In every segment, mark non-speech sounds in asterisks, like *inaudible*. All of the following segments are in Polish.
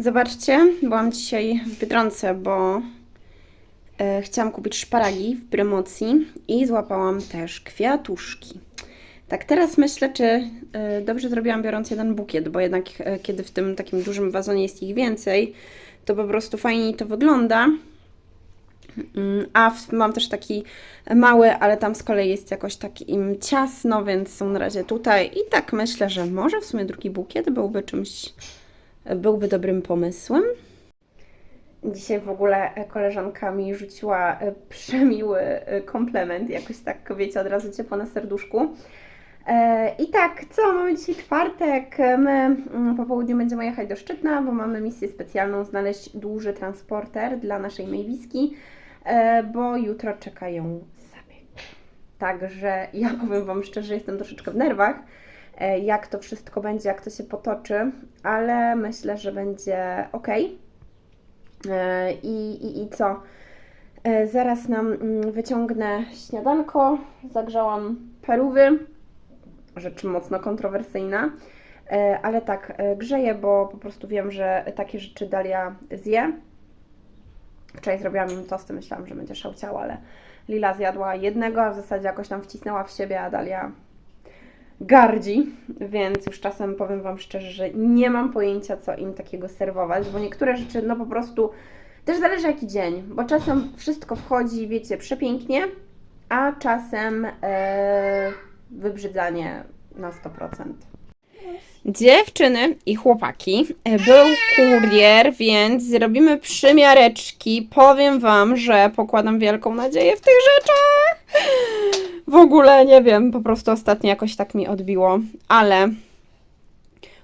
Zobaczcie, byłam dzisiaj w Biedronce, bo e, chciałam kupić szparagi w promocji i złapałam też kwiatuszki. Tak teraz myślę, czy e, dobrze zrobiłam biorąc jeden bukiet, bo jednak e, kiedy w tym takim dużym wazonie jest ich więcej, to po prostu fajniej to wygląda. Mm, A w, mam też taki mały, ale tam z kolei jest jakoś tak im ciasno, więc są na razie tutaj. I tak myślę, że może w sumie drugi bukiet byłby czymś, byłby dobrym pomysłem. Dzisiaj w ogóle koleżanka mi rzuciła e, przemiły e, komplement, jakoś tak, wiecie, od razu ciepło na serduszku. E, I tak, co, mamy dzisiaj czwartek, my mm, po południu będziemy jechać do Szczytna, bo mamy misję specjalną, znaleźć duży transporter dla naszej Maviski, e, bo jutro czeka ją zabieg. Także ja powiem Wam szczerze, jestem troszeczkę w nerwach, e, jak to wszystko będzie, jak to się potoczy, ale myślę, że będzie ok. E, I, i, i co? E, Zaraz nam mm, wyciągnę śniadanko, zagrzałam parówy, rzecz mocno kontrowersyjna, E, ale tak, e, grzeję, bo po prostu wiem, że takie rzeczy Dalia zje. Wczoraj zrobiłam im tosty, myślałam, że będzie szałciała, ale Lila zjadła jednego, a w zasadzie jakoś tam wcisnęła w siebie, a Dalia gardzi, więc już czasem powiem Wam szczerze, że nie mam pojęcia, co im takiego serwować, bo niektóre rzeczy, no po prostu też zależy jaki dzień, bo czasem wszystko wchodzi, wiecie, przepięknie, a czasem e, wybrzydzanie na 100%. Dziewczyny i chłopaki, e, był kurier, więc zrobimy przymiareczki. Powiem Wam, że pokładam wielką nadzieję w tych rzeczach. W ogóle nie wiem, po prostu ostatnio jakoś tak mi odbiło, ale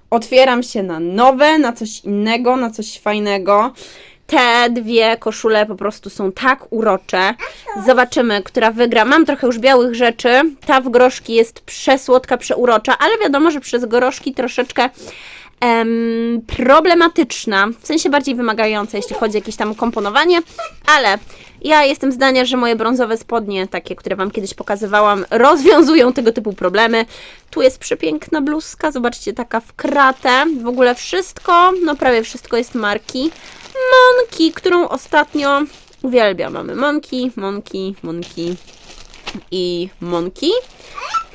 otwieram się na nowe, na coś innego, na coś fajnego. Te dwie koszule po prostu są tak urocze. Zobaczymy, która wygra. Mam trochę już białych rzeczy. Ta w groszki jest przesłodka, przeurocza, ale wiadomo, że przez groszki troszeczkę em, problematyczna, w sensie bardziej wymagająca, jeśli chodzi o jakieś tam komponowanie, ale ja jestem zdania, że moje brązowe spodnie, takie, które Wam kiedyś pokazywałam, rozwiązują tego typu problemy. Tu jest przepiękna bluzka, zobaczcie, taka w kratę. W ogóle wszystko, no prawie wszystko jest marki Monki, którą ostatnio uwielbiam. Mamy Monki, Monki, Monki i Monki.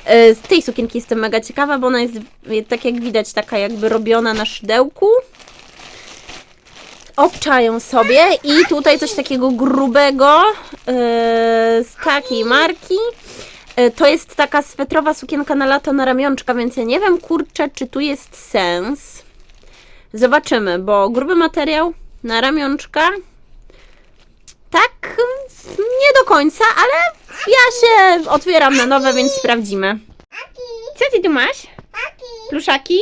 E, Z tej sukienki jestem mega ciekawa, bo ona jest, e, tak jak widać, taka jakby robiona na szydełku. Obczają sobie i tutaj coś takiego grubego e, z takiej marki. E, To jest taka swetrowa sukienka na lato na ramionczka, więc ja nie wiem, kurczę, czy tu jest sens. Zobaczymy, bo gruby materiał na ramionczka. Tak, nie do końca, ale ja się otwieram na nowe, więc sprawdzimy. Co ty tu masz? Pluszaki?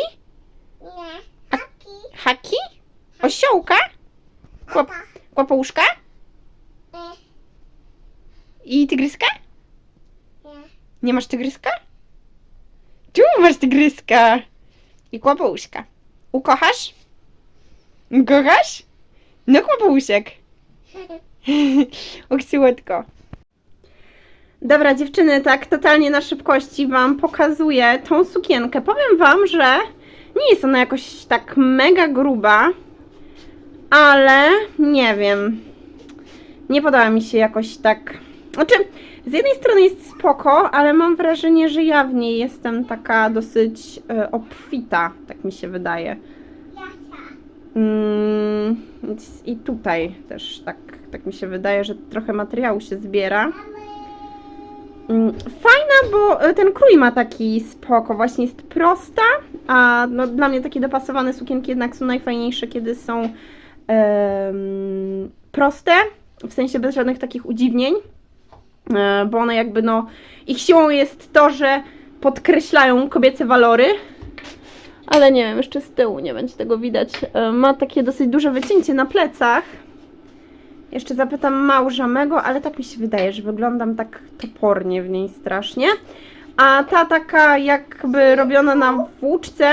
Haki? Osiołka? Kłop, kłopouszka? I tygryska? Nie masz tygryska? Tu masz tygryska. I kłopouszka. Ukochasz? Ukochasz? No kłopouszek. *laughs* *laughs* Och, słodko. Dobra, dziewczyny, tak totalnie na szybkości Wam pokazuję tą sukienkę. Powiem Wam, że nie jest ona jakoś tak mega gruba, ale nie wiem. Nie podoba mi się jakoś tak. Znaczy, z jednej strony jest spoko, ale mam wrażenie, że ja w niej jestem taka dosyć e, obfita, tak mi się wydaje. Mm, więc I tutaj też tak, tak mi się wydaje, że trochę materiału się zbiera. Mm, Fajna, bo e, ten krój ma taki spoko, właśnie jest prosta, a no, dla mnie takie dopasowane sukienki jednak są najfajniejsze, kiedy są em, proste, w sensie bez żadnych takich udziwnień, e, bo one jakby no, ich siłą jest to, że podkreślają kobiece walory, ale nie wiem, jeszcze z tyłu nie będzie tego widać. E, Ma takie dosyć duże wycięcie na plecach. Jeszcze zapytam małża mego, ale tak mi się wydaje, że wyglądam tak topornie w niej strasznie. A ta taka jakby robiona na włóczce.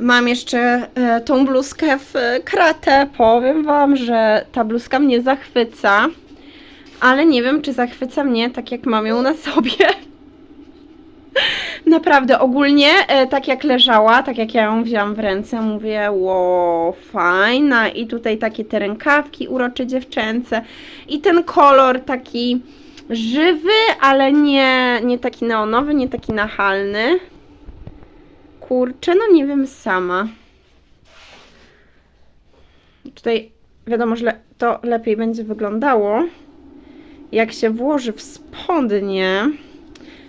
Mam jeszcze e, tą bluzkę w kratę. Powiem Wam, że ta bluzka mnie zachwyca. Ale nie wiem, czy zachwyca mnie tak jak mam ją na sobie. *laughs* *laughs* Naprawdę, ogólnie e, tak jak leżała, tak jak ja ją wzięłam w ręce, mówię, ło, fajna. I tutaj takie te rękawki urocze dziewczęce. I ten kolor taki żywy, ale nie, nie taki neonowy, nie taki nachalny. Kurczę, no nie wiem sama. Tutaj wiadomo, że to lepiej będzie wyglądało, jak się włoży w spodnie.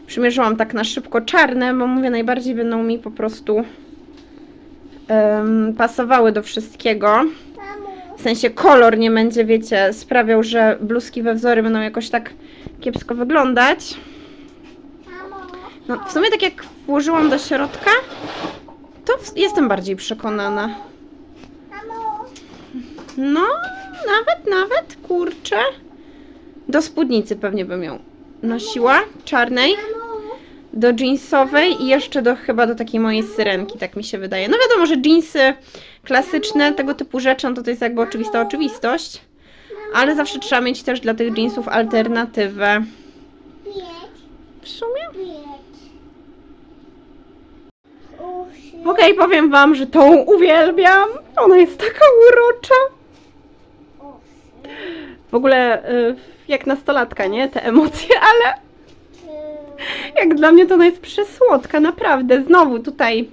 Przymierzyłam tak na szybko czarne, bo mówię, najbardziej będą mi po prostu em, pasowały do wszystkiego. W sensie kolor nie będzie, wiecie, sprawiał, że bluzki we wzory będą jakoś tak kiepsko wyglądać. No, w sumie tak jak włożyłam do środka, to jestem bardziej przekonana. No, nawet, nawet, kurczę. Do spódnicy pewnie bym ją nosiła, czarnej, do jeansowej i jeszcze do chyba do takiej mojej syrenki, tak mi się wydaje. No wiadomo, że jeansy klasyczne, tego typu rzeczy, no to to jest jakby oczywista oczywistość, ale zawsze trzeba mieć też dla tych jeansów alternatywę. W sumie? Okej, powiem wam, że tą uwielbiam. Ona jest taka urocza. W ogóle y, jak nastolatka, nie? Te emocje, ale jak dla mnie to ona jest przesłodka, naprawdę. Znowu tutaj,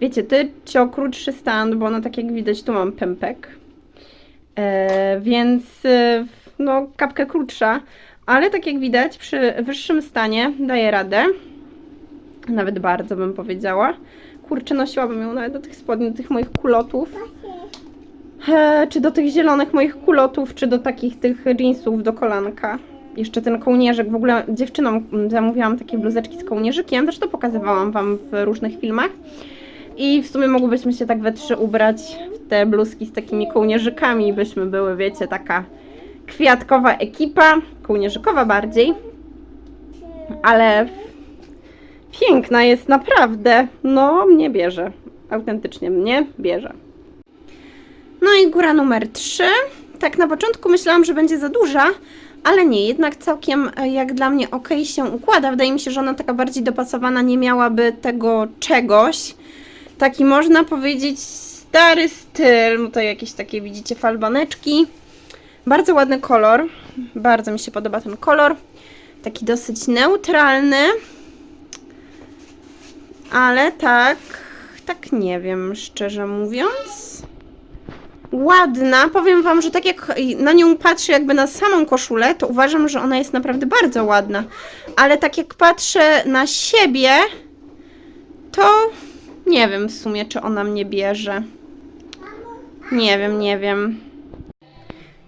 wiecie, ty cio krótszy stand, bo ona tak jak widać, tu mam pępek. E, więc y, no kapkę krótsza, ale tak jak widać przy wyższym stanie daje radę. Nawet bardzo bym powiedziała. Kurczę, nosiłabym ją nawet do tych spodni, do tych moich kulotów. E, czy do tych zielonych moich kulotów, czy do takich tych jeansów do kolanka. Jeszcze ten kołnierzyk, w ogóle dziewczynom mm, zamówiłam takie bluzeczki z kołnierzykiem, zresztą pokazywałam Wam w różnych filmach. I w sumie mogłybyśmy się tak we trzy ubrać w te bluzki z takimi kołnierzykami, byśmy były, wiecie, taka kwiatkowa ekipa, kołnierzykowa bardziej. Ale piękna jest naprawdę. No, mnie bierze. Autentycznie mnie bierze. No i góra numer 3. Tak na początku myślałam, że będzie za duża, ale nie, jednak całkiem e, jak dla mnie ok się układa. Wydaje mi się, że ona taka bardziej dopasowana nie miałaby tego czegoś. Taki można powiedzieć stary styl. Tutaj jakieś takie widzicie falbaneczki. Bardzo ładny kolor. Bardzo mi się podoba ten kolor. Taki dosyć neutralny. Ale tak, tak nie wiem, szczerze mówiąc. Ładna. Powiem Wam, że tak jak na nią patrzę jakby na samą koszulę, to uważam, że ona jest naprawdę bardzo ładna. Ale tak jak patrzę na siebie, to nie wiem w sumie, czy ona mnie bierze. Nie wiem, nie wiem.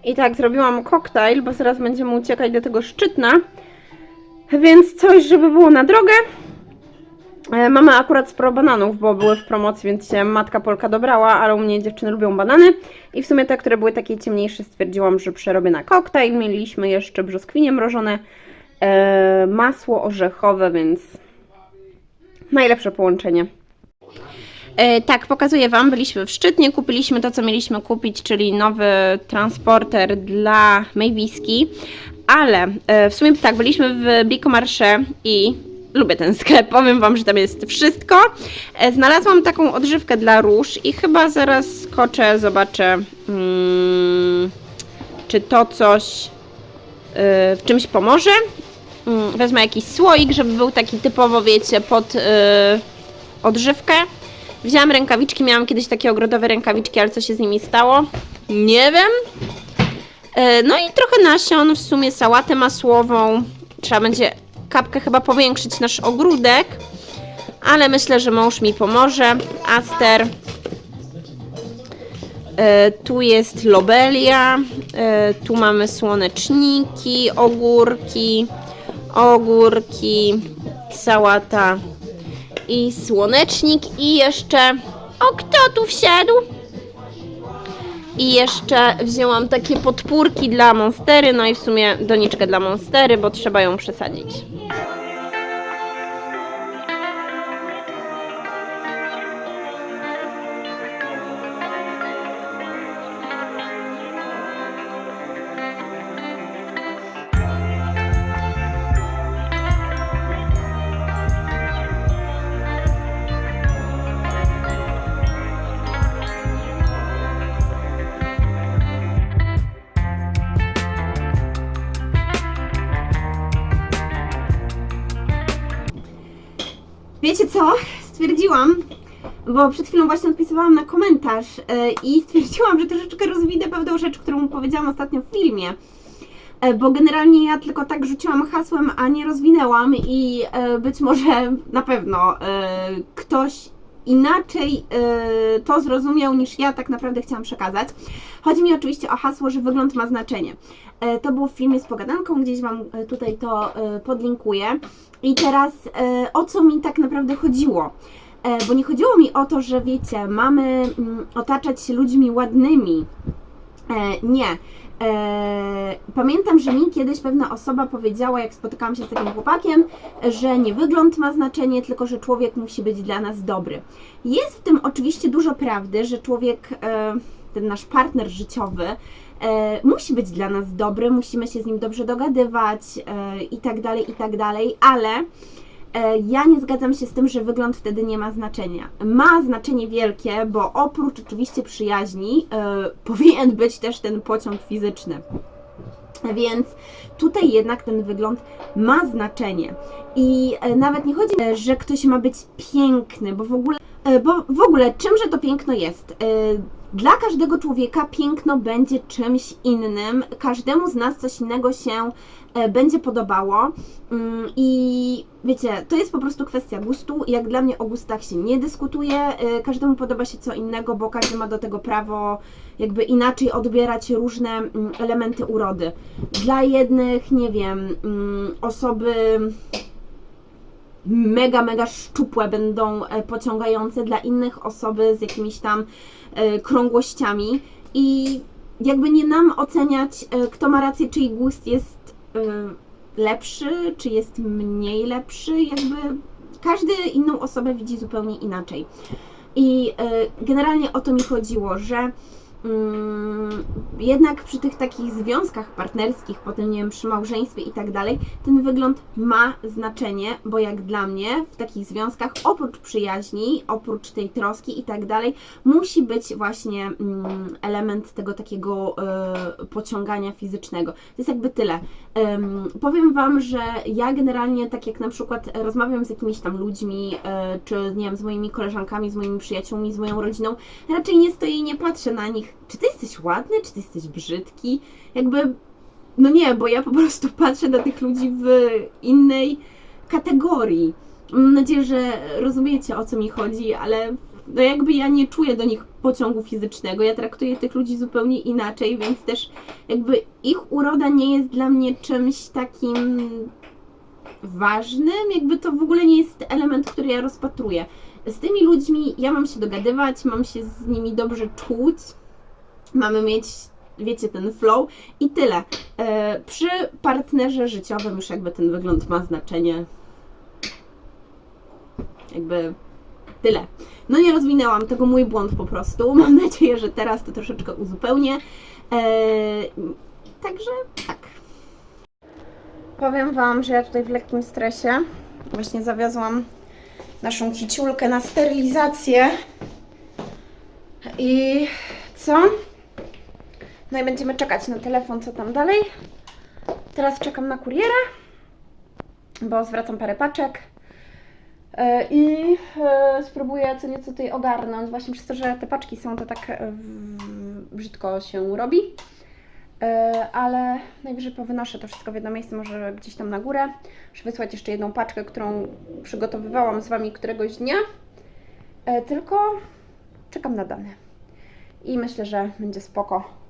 I tak, zrobiłam koktajl, bo zaraz będziemy uciekać do tego szczytna. Więc coś, żeby było na drogę. E, Mamy akurat sporo bananów, bo były w promocji, więc się matka Polka dobrała, ale u mnie dziewczyny lubią banany. I w sumie te, które były takie ciemniejsze, stwierdziłam, że przerobię na koktajl. Mieliśmy jeszcze brzoskwinie mrożone, e, masło orzechowe, więc najlepsze połączenie. E, tak, pokazuję Wam, byliśmy w Szczytnie, kupiliśmy to, co mieliśmy kupić, czyli nowy transporter dla Maviski, ale w sumie tak, byliśmy w Bricomarché i lubię ten sklep, powiem Wam, że tam jest wszystko. E, znalazłam taką odżywkę dla róż i chyba zaraz skoczę, zobaczę, mm, czy to coś e, w czymś pomoże. Mm, Wezmę jakiś słoik, żeby był taki typowo, wiecie, pod e, odżywkę. Wzięłam rękawiczki, miałam kiedyś takie ogrodowe rękawiczki, ale co się z nimi stało? Nie wiem. No i trochę nasion, w sumie sałatę masłową. Trzeba będzie kapkę chyba powiększyć nasz ogródek, ale myślę, że mąż mi pomoże. Aster. E, Tu jest lobelia, e, tu mamy słoneczniki, ogórki, ogórki, sałata i słonecznik i jeszcze... O, kto tu wsiadł? I jeszcze wzięłam takie podpórki dla monstery, no i w sumie doniczkę dla monstery, bo trzeba ją przesadzić. Wiecie co? Stwierdziłam, bo przed chwilą właśnie odpisywałam na komentarz e, i stwierdziłam, że troszeczkę rozwinę pewną rzecz, którą powiedziałam ostatnio w filmie. E, Bo generalnie ja tylko tak rzuciłam hasłem, a nie rozwinęłam i e, być może na pewno ktoś inaczej e, to zrozumiał niż ja tak naprawdę chciałam przekazać. Chodzi mi oczywiście o hasło, że wygląd ma znaczenie. E, To było w filmie z pogadanką, gdzieś Wam e, tutaj to e, podlinkuję. I teraz e, o co mi tak naprawdę chodziło? E, Bo nie chodziło mi o to, że wiecie, mamy mm, otaczać się ludźmi ładnymi. Nie. E, Pamiętam, że mi kiedyś pewna osoba powiedziała, jak spotykałam się z takim chłopakiem, że nie wygląd ma znaczenie, tylko że człowiek musi być dla nas dobry. Jest w tym oczywiście dużo prawdy, że człowiek, e, ten nasz partner życiowy, e, musi być dla nas dobry, musimy się z nim dobrze dogadywać e, i tak tak ale ja nie zgadzam się z tym, że wygląd wtedy nie ma znaczenia. Ma znaczenie wielkie, bo oprócz oczywiście przyjaźni e, *laughs* powinien być też ten pociąg fizyczny. Więc tutaj jednak ten wygląd ma znaczenie. I e, nawet nie chodzi, e, że ktoś ma być piękny, bo w ogóle, e, bo w ogóle czymże to piękno jest? Dla każdego człowieka piękno będzie czymś innym, każdemu z nas coś innego się e, będzie podobało. Mm, I wiecie, to jest po prostu kwestia gustu. Jak dla mnie o gustach się nie dyskutuje, e, każdemu podoba się co innego, bo każdy ma do tego prawo jakby inaczej odbierać różne mm, elementy urody. Dla jednych, nie wiem, mm, osoby mega, mega szczupłe będą e, pociągające, dla innych osoby z jakimiś tam e, krągłościami i jakby nie nam oceniać, e, kto ma rację, czyj gust jest lepszy, czy jest mniej lepszy, jakby każdy inną osobę widzi zupełnie inaczej. I generalnie o to mi chodziło, że jednak przy tych takich związkach partnerskich, potem nie wiem, przy małżeństwie i tak dalej, ten wygląd ma znaczenie, bo jak dla mnie w takich związkach oprócz przyjaźni, oprócz tej troski i tak dalej, musi być właśnie mm, element tego takiego e, pociągania fizycznego. To jest jakby tyle. Em, powiem Wam, że ja generalnie, tak jak na przykład rozmawiam z jakimiś tam ludźmi, e, czy nie wiem, z moimi koleżankami, z moimi przyjaciółmi, z moją rodziną, raczej nie stoję i nie patrzę na nich, czy ty jesteś ładny, czy ty jesteś brzydki. Jakby, no nie, bo ja po prostu patrzę na tych ludzi w innej kategorii. Mam nadzieję, że rozumiecie o co mi chodzi, ale no jakby ja nie czuję do nich pociągu fizycznego. Ja traktuję tych ludzi zupełnie inaczej, więc też jakby ich uroda nie jest dla mnie czymś takim ważnym, jakby to w ogóle nie jest element, który ja rozpatruję. Z tymi ludźmi ja mam się dogadywać, mam się z nimi dobrze czuć, mamy mieć, wiecie, ten flow i tyle. E, przy partnerze życiowym już jakby ten wygląd ma znaczenie. Jakby tyle. No nie rozwinęłam tego, mój błąd po prostu. *laughs* Mam nadzieję, że teraz to troszeczkę uzupełnię. Eee, także tak. Powiem Wam, że ja tutaj w lekkim stresie właśnie zawiozłam naszą kiciulkę na sterylizację. I co? No i będziemy czekać na telefon, co tam dalej. Teraz czekam na kuriera, bo zwracam parę paczek. E, I e, spróbuję co nieco tutaj ogarnąć, właśnie przez to, że te paczki są, to tak e, brzydko się robi. Ale najwyżej powynoszę to wszystko w jedno miejsce, może gdzieś tam na górę. Muszę wysłać jeszcze jedną paczkę, którą przygotowywałam z Wami któregoś dnia. Tylko czekam na dane. I myślę, że będzie spoko.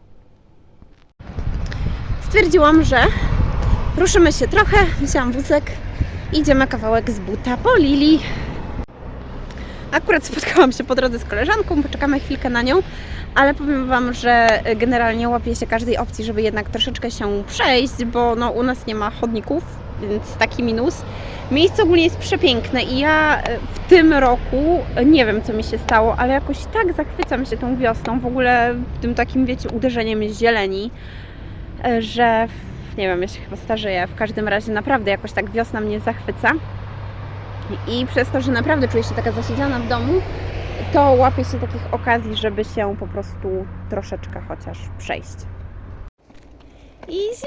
Stwierdziłam, że ruszymy się trochę. Wzięłam wózek. Idziemy kawałek z buta po Lili. Akurat spotkałam się po drodze z koleżanką, poczekamy chwilkę na nią, ale powiem Wam, że generalnie łapię się każdej opcji, żeby jednak troszeczkę się przejść, bo no, u nas nie ma chodników, więc taki minus. Miejsce ogólnie jest przepiękne i ja e, w tym roku, e, nie wiem co mi się stało, ale jakoś tak zachwycam się tą wiosną, w ogóle tym takim, wiecie, uderzeniem zieleni, że nie wiem, ja się chyba starzeję. W każdym razie naprawdę jakoś tak wiosna mnie zachwyca. I przez to, że naprawdę czuję się taka zasiedziana w domu, to łapię się takich okazji, żeby się po prostu troszeczkę chociaż przejść. Iziu!